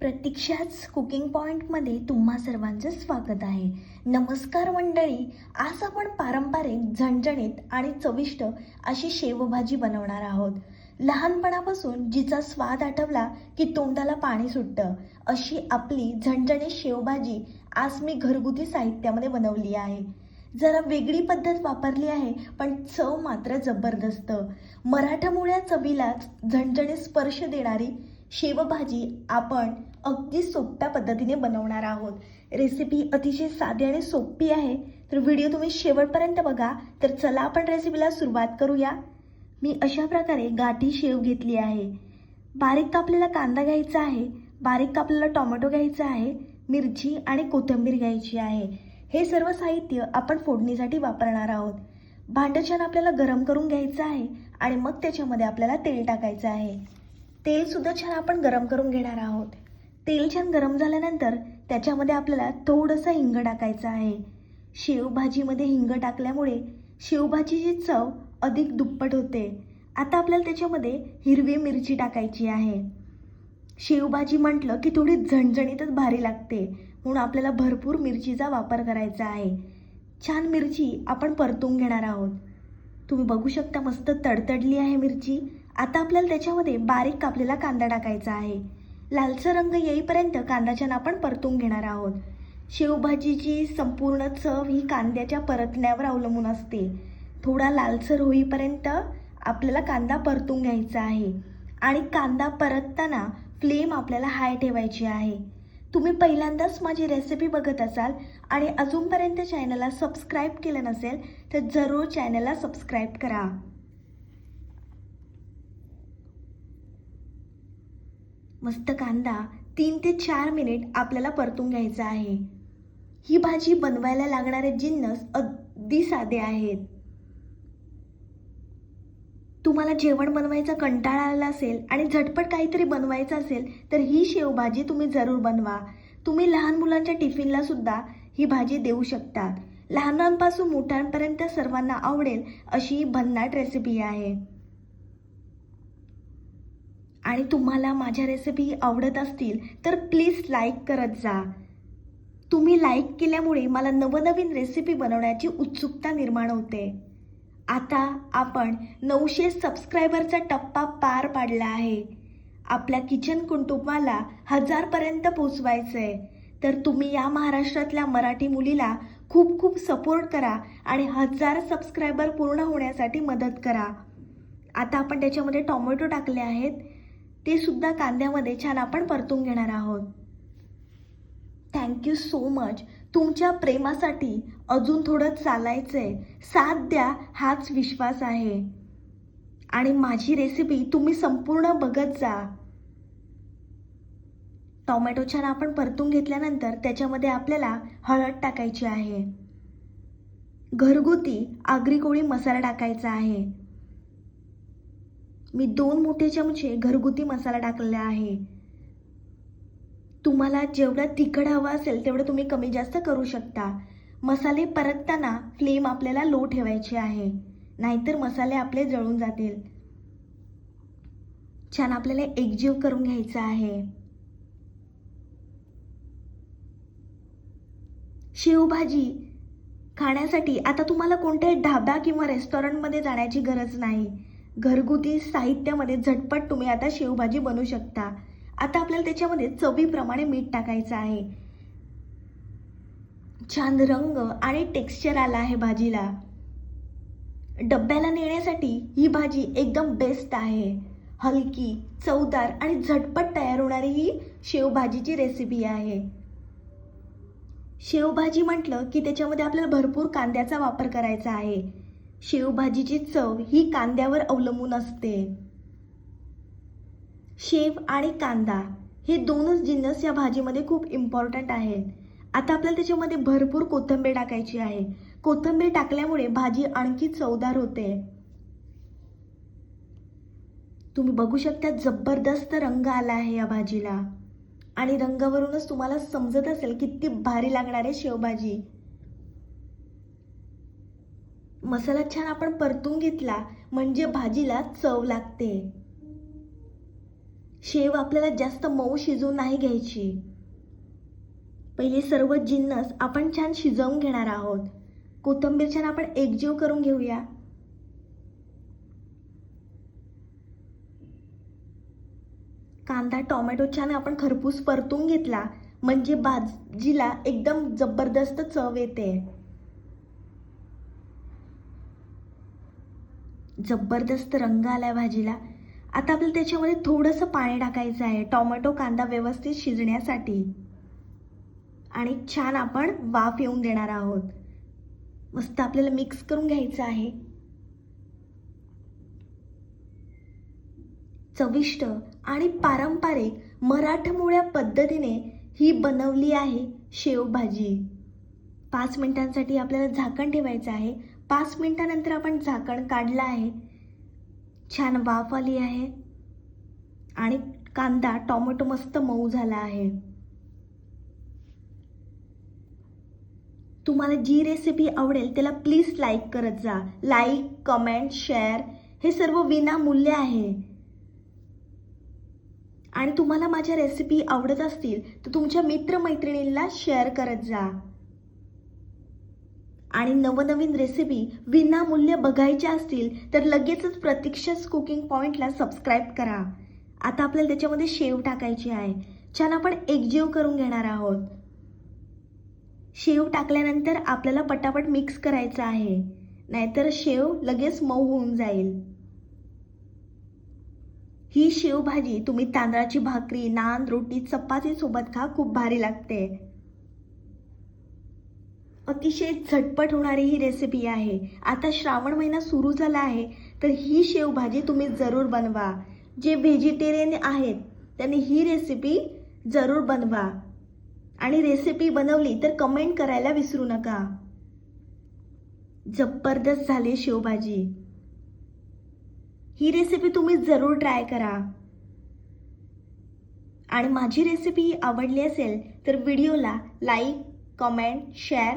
प्रतीक्षाच cooking पॉईंटमध्ये तुम्हा सर्वांचं स्वागत आहे. नमस्कार मंडळी आज आपण पारंपरिक झणझणीत आणि चविष्ट अशी शेवभाजी बनवणार आहोत. लहानपणापासून जिचा स्वाद आठवला की तोंडाला पाणी सुटतं अशी आपली झणझणीत शेवभाजी आज मी घरगुती साहित्यामध्ये बनवली आहे. जरा वेगळी पद्धत वापरली आहे पण चव मात्र जबरदस्त. मराठमोळ्या चवीला झणझणीत स्पर्श देणारी शेवभाजी आपण अगदी सोप्या पद्धतीने बनवणार आहोत. रेसिपी अतिशय साधी आणि सोपी आहे. तर व्हिडिओ तुम्ही शेवटपर्यंत बघा. तर चला आपण रेसिपीला सुरुवात करूया. मी अशा प्रकारे गाठी शेव घेतली आहे. बारीक कापलेला कांदा घ्यायचा आहे. बारीक कापलेला टोमॅटो घ्यायचा आहे. मिरची आणि कोथिंबीर घ्यायची आहे. हे सर्व साहित्य आपण फोडणीसाठी वापरणार आहोत. भांडं छान आपल्याला गरम करून घ्यायचं आहे आणि मग त्याच्यामध्ये आपल्याला तेल टाकायचं आहे. तेलसुद्धा छान आपण गरम करून घेणार आहोत. तेल छान गरम झाल्यानंतर त्याच्यामध्ये आपल्याला थोडंसं हिंग टाकायचं आहे. शेवभाजीमध्ये हिंग टाकल्यामुळे शेवभाजीची चव अधिक दुप्पट होते. आता आपल्याला त्याच्यामध्ये हिरवी मिरची टाकायची आहे. शेवभाजी म्हटलं की थोडी झणझणीतच भारी लागते. म्हणून आपल्याला भरपूर मिरचीचा वापर करायचा आहे. छान मिरची आपण परतून घेणार आहोत. तुम्ही बघू शकता मस्त तडतडली आहे मिरची. आता आपल्याला त्याच्यामध्ये बारीक कापलेला कांदा टाकायचा आहे. लालसर रंग येईपर्यंत कांदा छान आपण परतून घेणार आहोत. शेवभाजीची संपूर्ण चव ही कांद्याच्या परतण्यावर अवलंबून असते. थोडा लालसर होईपर्यंत आपल्याला कांदा परतून घ्यायचा आहे. आणि कांदा परतताना फ्लेम आपल्याला हाय ठेवायची आहे. तुम्ही पहिल्यांदाच माझी रेसिपी बघत असाल आणि अजूनपर्यंत चॅनलला सबस्क्राईब केलं नसेल तर जरूर चॅनलला सबस्क्राईब करा. मस्त कांदा तीन ते चार मिनिट आपल्याला परतून घ्यायचा आहे. ही भाजी बनवायला लागणारे जिन्नस अगदी साधे आहेत. तुम्हाला जेवण बनवायचा कंटाळा आला असेल आणि झटपट काहीतरी बनवायचं असेल तर ही शेवभाजी तुम्ही जरूर बनवा. तुम्ही लहान मुलांच्या टिफिनला सुद्धा ही भाजी देऊ शकता लहानांपासून मोठ्यांपर्यंत सर्वांना आवडेल अशी भन्नाट रेसिपी आहे. आणि तुम्हाला माझ्या रेसिपी आवडत असतील तर प्लीज लाईक करत जा. तुम्ही लाईक केल्यामुळे मला नवनवीन रेसिपी बनवण्याची उत्सुकता निर्माण होते. आता आपण नऊशे सबस्क्रायबरचा टप्पा पार पाडला आहे. आपल्या किचन कुटुंबाला हजारपर्यंत पोचवायचं आहे तर तुम्ही या महाराष्ट्रातल्या मराठी मुलीला खूप खूप सपोर्ट करा आणि हजार सबस्क्रायबर पूर्ण होण्यासाठी मदत करा. आता आपण त्याच्यामध्ये टोमॅटो टाकले आहेत. ते सुद्धा कांद्यामध्ये छान आपण परतून घेणार आहोत. थँक्यू सो मच तुमच्या प्रेमासाठी अजून थोडं चालायचंय. साथ द्या हाच विश्वास आहे. आणि माझी रेसिपी तुम्ही संपूर्ण बघत जा. टॉमॅटो छान आपण परतून घेतल्यानंतर त्याच्यामध्ये आपल्याला हळद टाकायची आहे. घरगुती आगरी कोळी मसाला टाकायचा आहे. मी दोन मोठे चमचे घरगुती मसाला टाकलेला आहे. तुम्हाला जेवढं तिखट हवं असेल तेवढं तुम्ही कमी जास्त करू शकता. मसाले परतताना फ्लेम आपल्याला लो ठेवायची आहे. नाहीतर मसाले आपले जळून जातील. छान आपल्याला एकजीव करून घ्यायचा आहे. शेवभाजी खाण्यासाठी आता तुम्हाला कोणत्याही ढाबा किंवा रेस्टॉरंटमध्ये जाण्याची गरज नाही. घरगुती साहित्यामध्ये झटपट तुम्ही आता शेवभाजी बनवू शकता. आता आपल्याला त्याच्यामध्ये चवीप्रमाणे मीठ टाकायचं आहे. छान रंग आणि टेक्स्चर आला आहे भाजीला. डब्याला नेण्यासाठी ही भाजी एकदम बेस्ट आहे. हलकी चवदार आणि झटपट तयार होणारी ही शेवभाजीची रेसिपी आहे. शेवभाजी म्हटलं की त्याच्यामध्ये आपल्याला भरपूर कांद्याचा वापर करायचा आहे. शेवभाजीची चव ही कांद्यावर अवलंबून असते. शेव आणि कांदा हे दोनच जिन्नस या भाजीमध्ये खूप इम्पॉर्टंट आहेत. आता आपल्याला त्याच्यामध्ये भरपूर कोथिंबीर टाकायची आहे. कोथिंबीर टाकल्यामुळे भाजी आणखी चवदार होते. तुम्ही बघू शकता जबरदस्त रंग आला आहे या भाजीला. आणि रंगावरूनच तुम्हाला समजत असेल किती भारी लागणार आहे शेवभाजी मसाला छान आपण परतून घेतला म्हणजे भाजीला चव लागते. शेव आपल्याला जास्त मऊ शिजवून नाही घ्यायची. पहिले सर्व जिन्नस आपण छान शिजवून घेणार आहोत. कोथंबीर छान आपण एकजीव करून घेऊया. कांदा टोमॅटो छान आपण खरपूस परतून घेतला म्हणजे भाजीला एकदम जबरदस्त चव येते. जबरदस्त रंग आलाय भाजीला. आता आपल्याला त्याच्यामध्ये थोडंसं पाणी टाकायचं आहे. टोमॅटो कांदा व्यवस्थित शिजण्यासाठी. आणि छान आपण वाफ येऊन देणार आहोत. मस्त आपल्याला मिक्स करून घ्यायचं आहे. चविष्ट आणि पारंपरिक मराठमोळ्या पद्धतीने ही बनवली आहे शेवभाजी. पाच मिनिटांसाठी आपल्याला झाकण ठेवायचं आहे. पाच मिनिटानंतर आपण झाकण काढलं आहे. छान वाफ आली आहे. आणि कांदा टोमॅटो मस्त मऊ झाला आहे. तुम्हाला जी रेसिपी आवडेल त्याला प्लीज लाईक करत जा. लाईक कमेंट शेअर हे सर्व विनामूल्य आहे. आणि तुम्हाला माझ्या रेसिपी आवडत असतील तर तुमच्या मित्रमैत्रिणींना शेअर करत जा. आणि नवनवीन रेसिपी विनामूल्य बघायच्या असतील तर लगेचच प्रतीक्षाच कुकिंग पॉईंटला सबस्क्राईब करा. आता आपल्याला त्याच्यामध्ये शेव टाकायची आहे. छान आपण एकजीव करून घेणार आहोत. शेव टाकल्यानंतर आपल्याला पटापट मिक्स करायचं आहे. नाहीतर शेव लगेच मऊ होऊन जाईल. ही शेवभाजी तुम्ही तांदळाची भाकरी नान रोटी चपाती सोबत खा खूप भारी लागते. अतिशय झटपट होणारी ही रेसिपी आहे. आता श्रावण महिना सुरू झाला आहे तर ही शेवभाजी तुम्ही जरूर बनवा. जे व्हेजिटेरियन आहेत त्यांनी ही रेसिपी जरूर बनवा. आणि रेसिपी बनवली तर कमेंट करायला विसरू नका. जबरदस्त झाली शेवभाजी. ही रेसिपी तुम्ही जरूर ट्राय करा. आणि माझी रेसिपी आवडली असेल तर व्हिडिओला लाईक कमेंट शेअर